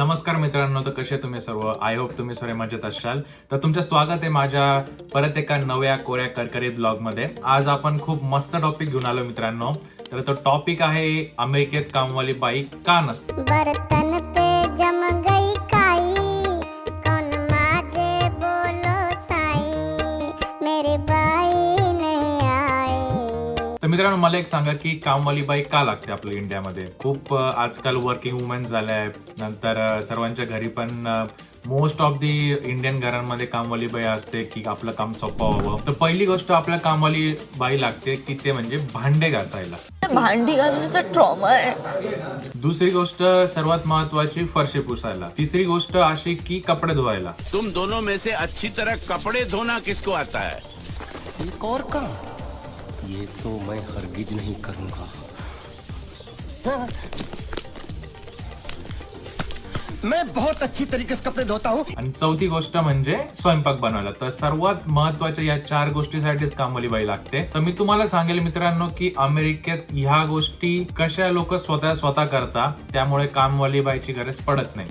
नमस्कार मित्रांनो तर कसे तुम्ही सर्व? आय होप तुम्ही सर्व मजेत असाल. तर तुमचं स्वागत आहे माझ्या परत एका नव्या कोऱ्या करकरी ब्लॉगमध्ये. आज आपण खूप मस्त टॉपिक घेऊन आलो मित्रांनो. तर तो टॉपिक आहे अमेरिकेत कामवाली बाई का नसते? मित्रांनो मला एक सांगा की कामवाली बाई का लागते आपल्या इंडियामध्ये खूप आजकाल वर्किंग वुमेन्स झाल्या. आहेत नंतर सर्वांच्या घरी पण मोस्ट ऑफ दी इंडियन घरांमध्ये कामवाली बाई असते की आपलं काम सोपं व्हावं. तर पहिली गोष्ट आपल्या कामवाली बाई लागते की ते म्हणजे भांडे घासायला. भांडी घासण्याचा ट्रॉमा आहे. दुसरी गोष्ट सर्वात महत्वाची फरशी पुसायला. तिसरी गोष्ट अशी की कपडे धुवायला. तुम दोनों में से अच्छी तरह कपड़े धोना किसको आता है? एक और का? ये तो मैं हरगिज नहीं करूंगा। मैं बहुत अच्छी तरीके से कपड़े धोता हूँ। आणि चौथी गोष्ट म्हणजे स्वयंपाक बनवायला. तर सर्वात महत्त्वाच्या या चार गोष्टीसाठीच कामवाली बाई लागते. तर मी तुम्हाला सांगेल मित्रांनो की अमेरिकेत ह्या गोष्टी कशा लोक स्वतः स्वतः करता त्यामुळे कामवाली बाईची गरज पडत नाही.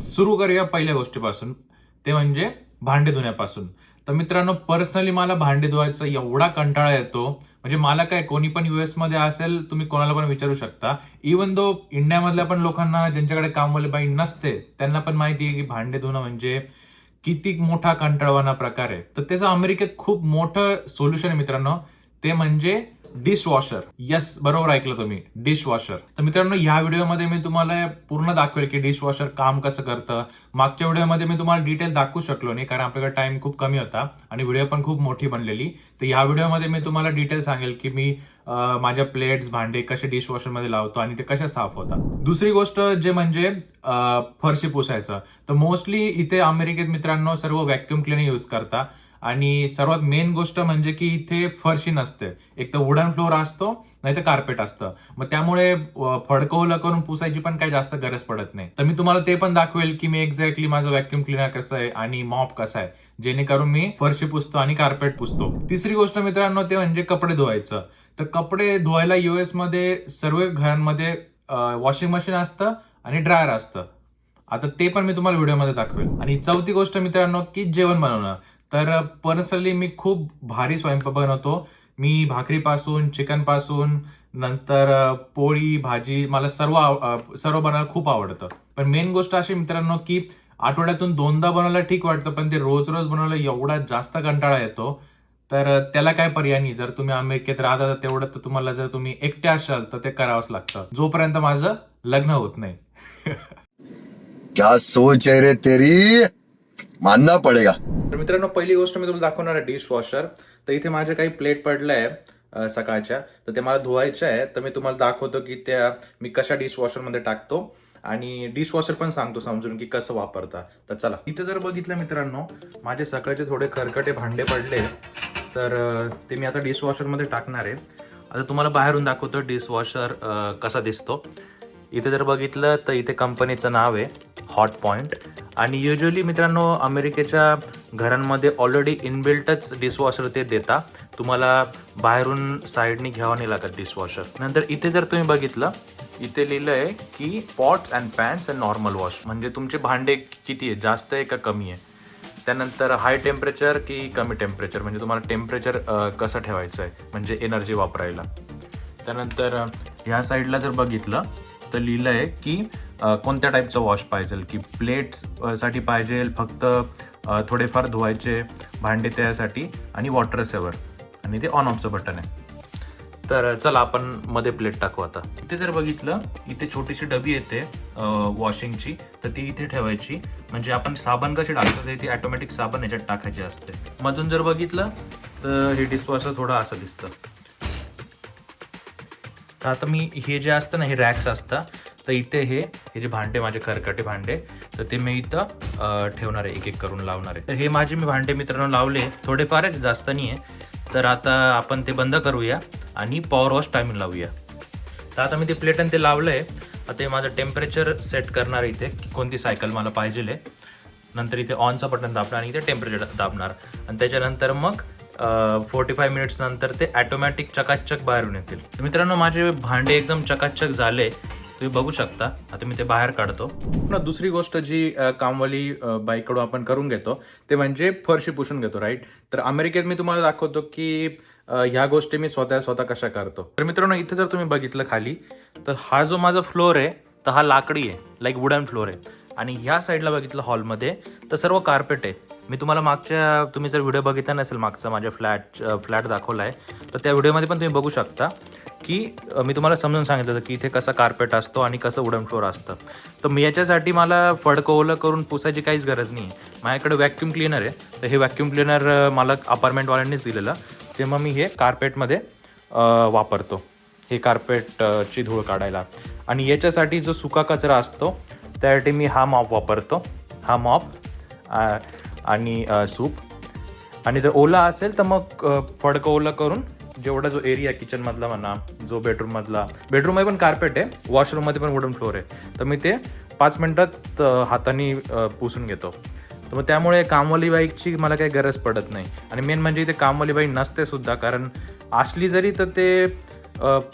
सुरू करूया पहिल्या गोष्टीपासून. ते म्हणजे भांडे धुण्यापासून. तर मित्रांनो पर्सनली मला भांडे धुवायचा एवढा कंटाळा येतो. म्हणजे मला काय कोणी पण युएसमध्ये असेल तुम्ही कोणाला पण विचारू शकता. इवन दो इंडियामधल्या पण लोकांना ज्यांच्याकडे कामवाली बाई नसते त्यांना पण माहिती आहे की भांडे धुणं म्हणजे किती मोठा कंटाळवाना प्रकार आहे. तर त्याचं अमेरिकेत खूप मोठं सोल्युशन आहे मित्रांनो. ते म्हणजे डिशवॉशर यस बरोबर ऐकलं तुम्ही. डिशवॉशर तर मित्रांनो या व्हिडिओमध्ये मी तुम्हाला पूर्ण दाखवेल की डिशवॉशर काम कसं करतं. मागच्या व्हिडिओमध्ये मी तुम्हाला डिटेल दाखवू शकलो नाही कारण आपल्याकडे टाइम खूप कमी होता आणि व्हिडिओ पण खूप मोठी बनलेली. तर या व्हिडिओमध्ये मी तुम्हाला डिटेल सांगेल की मी माझ्या प्लेट्स भांडे कसे डिशवॉशरमध्ये लावतो आणि ते कशा साफ होतात. दुसरी गोष्ट जे म्हणजे फरशी पुसायचं. तर मोस्टली इथे अमेरिकेत मित्रांनो सर्व व्हॅक्युम क्लिनर यूज करता. आणि सर्वात मेन गोष्ट म्हणजे की इथे फरशी नसते. एक तर वुडन फ्लोअर असतो नाही तर कार्पेट असतं. मग त्यामुळे फडकवलं करून पुसायची पण काही जास्त गरज पडत नाही. तर मी तुम्हाला ते पण दाखवेल की मी एक्झॅक्टली माझं व्हॅक्युम क्लिनर कसं आहे आणि मॉप कसं आहे. जेणेकरून मी फरशी पुसतो आणि कार्पेट पुसतो. तिसरी गोष्ट मित्रांनो ते म्हणजे कपडे धुवायचं. तर कपडे धुवायला युएसमध्ये सर्व घरांमध्ये वॉशिंग मशीन असतं आणि ड्रायर असतं. आता ते पण मी तुम्हाला व्हिडिओमध्ये दाखवेल. आणि चौथी गोष्ट मित्रांनो की जेवण बनवणं. तर पर्सनली मी खूप भारी स्वयंपाक बनवतो. मी भाकरीपासून चिकनपासून नंतर पोळी भाजी मला सर्व सर्व बनवायला खूप आवडतं. पण मेन गोष्ट अशी मित्रांनो की आठवड्यातून दोनदा बनवायला ठीक वाटतं पण ते रोज रोज बनवायला एवढा जास्त कंटाळा येतो. तर त्याला काय पर्याय नाही. जर तुम्ही अमेरिकेत राहता तर तेवढं तर तुम्हाला जर तुम्ही एकटे असाल तर ते करावंच लागतं. जोपर्यंत माझं लग्न होत नाही. क्या सोच आहे रे तेरी? मानना पड़ेगा। तर मित्रांनो पहिली गोष्ट मी तुला दाखवणार आहे डिश वॉशर तर इथे माझे काही प्लेट पडलं आहे सकाळच्या. तर ते मला धुवायच्या आहे तर मी तुम्हाला दाखवतो की त्या मी कशा डिश वॉशरमध्ये टाकतो. आणि डिश वॉशर पण सांगतो समजून की कसं वापरता. तर चला. इथे जर बघितलं मित्रांनो माझे सकाळचे थोडे खरकटे भांडे पडले. तर ते मी आता डिश वॉशरमध्ये टाकणार आहे. आता तुम्हाला बाहेरून दाखवतो डिश वॉशर कसा दिसतो. इथे जर बघितलं तर इथे कंपनीचं नाव आहे हॉट पॉईंट आणि युजली मित्रांनो अमेरिकेच्या घरांमध्ये ऑलरेडी इनबिल्टच डिशवॉशर ते देता. तुम्हाला बाहेरून साईडनी घ्यावं नाही लागत डिशवॉशर नंतर इथे जर तुम्ही बघितलं इथे लिहिलं आहे की pots and pans and normal wash म्हणजे तुमचे भांडे किती आहे जास्त आहे का कमी आहे? त्यानंतर हाय टेम्परेचर की कमी टेम्परेचर म्हणजे तुम्हाला टेम्परेचर कसं ठेवायचं आहे? म्हणजे एनर्जी वापरायला. त्यानंतर ह्या साईडला जर बघितलं तर लिहिलं आहे की कोणत्या टाईपचं वॉश पाहिजे की प्लेट्ससाठी साठी पाहिजे फक्त थोडेफार धुवायचे भांडे त्यासाठी आणि वॉटर सेवर आणि ते ऑन ऑफचं बटन आहे. तर चला आपण मध्ये प्लेट टाकू आता. इथे जर बघितलं इथे छोटीशी डबी येते वॉशिंगची तर ती इथे ठेवायची. म्हणजे आपण साबण कशी टाकतो ते ती ऑटोमॅटिक साबण याच्यात टाकायची असते. मधून जर बघितलं तर हे डिशवॉशर थोडं असं दिसतं. तर आता मी हे जे असतं ना हे रॅक्स असतात. तर इथे हे हे जे भांडे माझे खरकटे भांडे तर ते मी इथं ठेवणार आहे एक एक करून लावणार आहे. तर हे माझे मी भांडे मित्रांनो लावले थोडेफारच जास्त नाही आहे तर आता आपण ते बंद करूया आणि पॉवर वॉश टायमिंग लावूया. तर आता मी ते प्लेट आणि ते लावलं आहे आता हे माझं टेम्परेचर सेट करणार आहे इथे की कोणती सायकल मला पाहिजे आहे नंतर इथे ऑनचं बटन दाबणार आणि इथे टेम्परेचर दाबणार. आणि त्याच्यानंतर मग फोर्टी फाय मिनिट्स नंतर ते ॲटोमॅटिक चकाचक बाहेरून येतील. मित्रांनो माझे भांडे एकदम चकाचक झाले. तुम्ही बघू शकता. आता मी ते बाहेर काढतो. पुन्हा दुसरी गोष्ट जी कामवाली बाईककडून बाईकडून आपण करून घेतो ते म्हणजे फरशी पुसून घेतो राईट तर अमेरिकेत मी तुम्हाला दाखवतो की ह्या गोष्टी मी स्वतः स्वतः कशा करतो. तर मित्रांनो इथे जर तुम्ही बघितलं खाली तर हा जो माझा फ्लोअर आहे तर हा लाकडी आहे लाईक वुडन फ्लोअर आहे. आणि ह्या साईडला बघितलं हॉलमध्ये तर सर्व कार्पेट आहे. मी तुम्हाला मागच्या तुम्ही जर व्हिडिओ बघितला नसेल मागचा माझ्या फ्लॅट फ्लॅट दाखवला आहे तर त्या व्हिडिओमध्ये पण तुम्ही बघू शकता की मी तुम्हाला समजून सांगितलं होतं की इथे कसा कार्पेट असतो आणि कसं वुडन असतं. तर मी याच्यासाठी मला फडकवलं करून पुसायची काहीच गरज नाही माझ्याकडे व्हॅक्यूम क्लिनर आहे तर हे व्हॅक्यूम क्लिनर मला अपार्टमेंटवाल्यांनीच दिलेलं. ते मग मी हे कार्पेटमध्ये वापरतो. हे कार्पेटची धूळ काढायला. आणि याच्यासाठी जो सुका कचरा असतो त्यासाठी मी हा मॉप वापरतो. हा मॉप आणि सूप. आणि जर ओला असेल तर मग फडकं ओला करून जेवढा जो एरिया किचनमधला म्हणा जो बेडरूममधला बेडरूममध्ये पण कार्पेट आहे वॉशरूममध्ये पण वुडन फ्लोर आहे. तर मी ते पाच मिनटात हाताने पुसून घेतो. तर मग त्यामुळे कामवाली बाईकची मला काही गरज पडत नाही. आणि मेन म्हणजे इथे कामवाली बाई नसते सुद्धा कारण असली जरी तर ते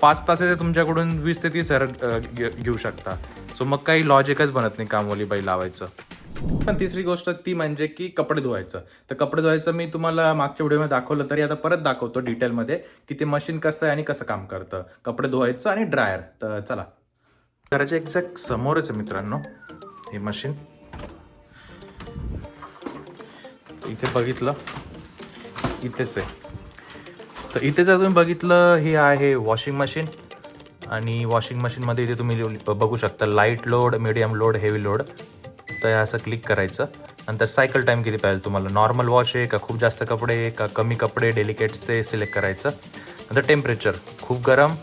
पाच तासाचे तुमच्याकडून वीस ते तीस हजार घे- घेऊ शकता. सो मग काही लॉजिकच बनत नाही कामवाली बाई लावायचं. पण तिसरी गोष्ट ती म्हणजे की कपडे धुवायचं. तर कपडे धुवायचं मी तुम्हाला मागच्या व्हिडिओमध्ये दाखवलं तरी आता परत दाखवतो डिटेलमध्ये की ते मशीन कसं आहे आणि कसं काम करतं. कपडे धुवायचं आणि ड्रायर. तर चला. घराच्या एक्झॅक्ट समोरच आहे मित्रांनो हे मशीन. इथे बघितलं इथेच आहे. तर इथे जर तुम्ही बघितलं हे आहे वॉशिंग मशीन. आणि वॉशिंग मशीनमध्ये इथे तुम्ही बघू शकता light load medium load heavy load. तर आहे असं क्लिक करायचं. नंतर सायकल टाईम किती पाहिजे तुम्हाला? नॉर्मल वॉश आहे का? खूप जास्त कपडे आहे का? कमी कपडे डेलिकेट्स ते सिलेक्ट करायचं. नंतर टेम्परेचर खूप गरम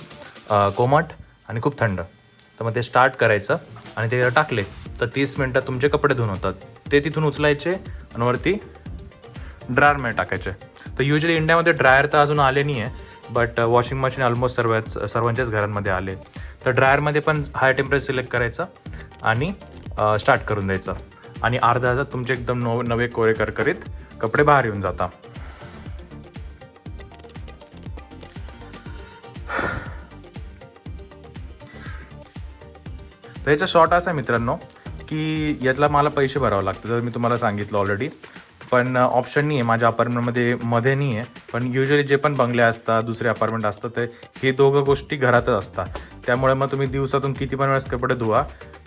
कोमट आणि खूप थंड. तर मग ते स्टार्ट करायचं आणि ते टाकले. तर तीस मिनटात तुमचे कपडे धुवून होतात. ते तिथून उचलायचे आणि वरती ड्रायरमध्ये टाकायचे. तर युजली इंडियामध्ये ड्रायर तर अजून आले नाही आहे बट वॉशिंग मशीन ऑलमोस्ट सर्वच सर्वांच्याच घरांमध्ये आले. तर ड्रायरमध्ये पण हाय टेम्परेचर सिलेक्ट करायचं आणि स्टार्ट करून द्यायचं. आणि अर्धा तासात तुमचे एकदम नव नवे कोरे करकरीत कपडे बाहेर येऊन जाता. तर याचा शॉर्ट असा आहे मित्रांनो की यातला मला पैसे भरावं लागतं तर मी तुम्हाला सांगितलं ऑलरेडी पण ऑप्शन नाही आहे माझ्या अपार्टमेंटमध्ये मध्ये नाही आहे पण युजली जे पण बंगले असतात दुसरे अपार्टमेंट असतात ते हे दोघं गोष्टी घरातच असतात. त्यामुळे मग तुम्ही दिवसातून किती पण वेळेस कपडे धुवा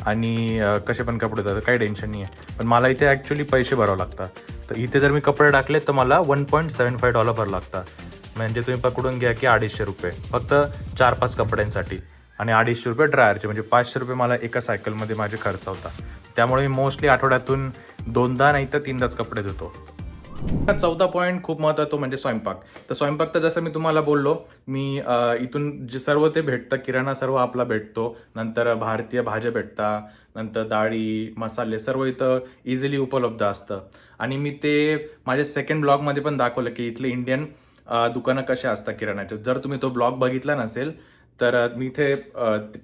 आणि कसे पण कपडे धुवा काही टेन्शन नाही आहे पण मला इथे ॲक्च्युली पैसे भरावं लागतात. तर इथे जर मी कपडे टाकले तर मला one point seven five dollar भरावं लागतात. म्हणजे तुम्ही पकडून घ्या की अडीचशे रुपये. फक्त चार पाच कपड्यांसाठी. आणि अडीचशे रुपये ड्रायरचे. म्हणजे पाचशे रुपये मला एका सायकलमध्ये माझे खर्च होता त्यामुळे मी मोस्टली आठवड्यातून दोनदा नाही तर तीनदाच कपडे धुतो. चौथा पॉईंट खूप महत्त्वाचा तो म्हणजे स्वयंपाक. तर स्वयंपाक तर जसं मी तुम्हाला बोललो मी इथून जे सर्व ते भेटतं किराणा सर्व आपला भेटतो. नंतर भारतीय भाज्या भेटता नंतर डाळी मसाले सर्व इथं इझिली उपलब्ध असतं. आणि मी ते माझ्या सेकंड ब्लॉगमध्ये पण दाखवलं की इथले इंडियन दुकानं कशा असतात किराणाचे जर तुम्ही तो ब्लॉग बघितला नसेल तर मी इथे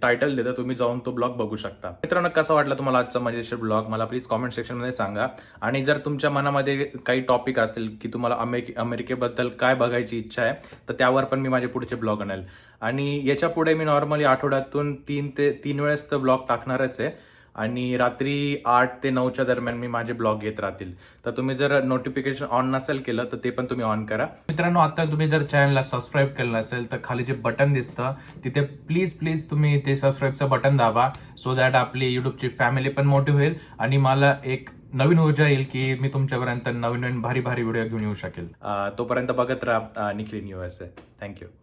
टायटल देतो. तुम्ही जाऊन तो ब्लॉग बघू शकता. मित्रांनो कसा वाटला तुम्हाला आजचा मजेशीर ब्लॉग मला प्लीज कॉमेंट सेक्शनमध्ये सांगा. आणि जर तुमच्या मनामध्ये काही टॉपिक असेल की तुम्हाला अमेरिके अमेरिकेबद्दल काय बघायची इच्छा आहे तर त्यावर पण मी माझे पुढचे ब्लॉग आणेल. आणि याच्यापुढे मी नॉर्मली आठवड्यातून तीन ते तीन वेळेस तर ब्लॉग टाकणारच आहे. आणि रात्री आठ ते नऊच्या दरम्यान मी माझे ब्लॉग येत राहतील. तर तुम्ही जर नोटिफिकेशन ऑन नसेल केलं तर ते पण तुम्ही ऑन करा. मित्रांनो आता तुम्ही जर चॅनलला सबस्क्राईब केलं नसेल तर खाली जे बटन दिसतं तिथे प्लीज प्लीज तुम्ही ते सबस्क्राईबचं बटन दाबा सो दॅट आपली युट्यूबची फॅमिली पण मोठी होईल आणि मला एक नवीन ऊर्जा येईल की मी तुमच्यापर्यंत नवीन नवीन भारी भारी व्हिडिओ घेऊन येऊ शकेल. तोपर्यंत बघत राहा निखिल न्यू एस थँक्यू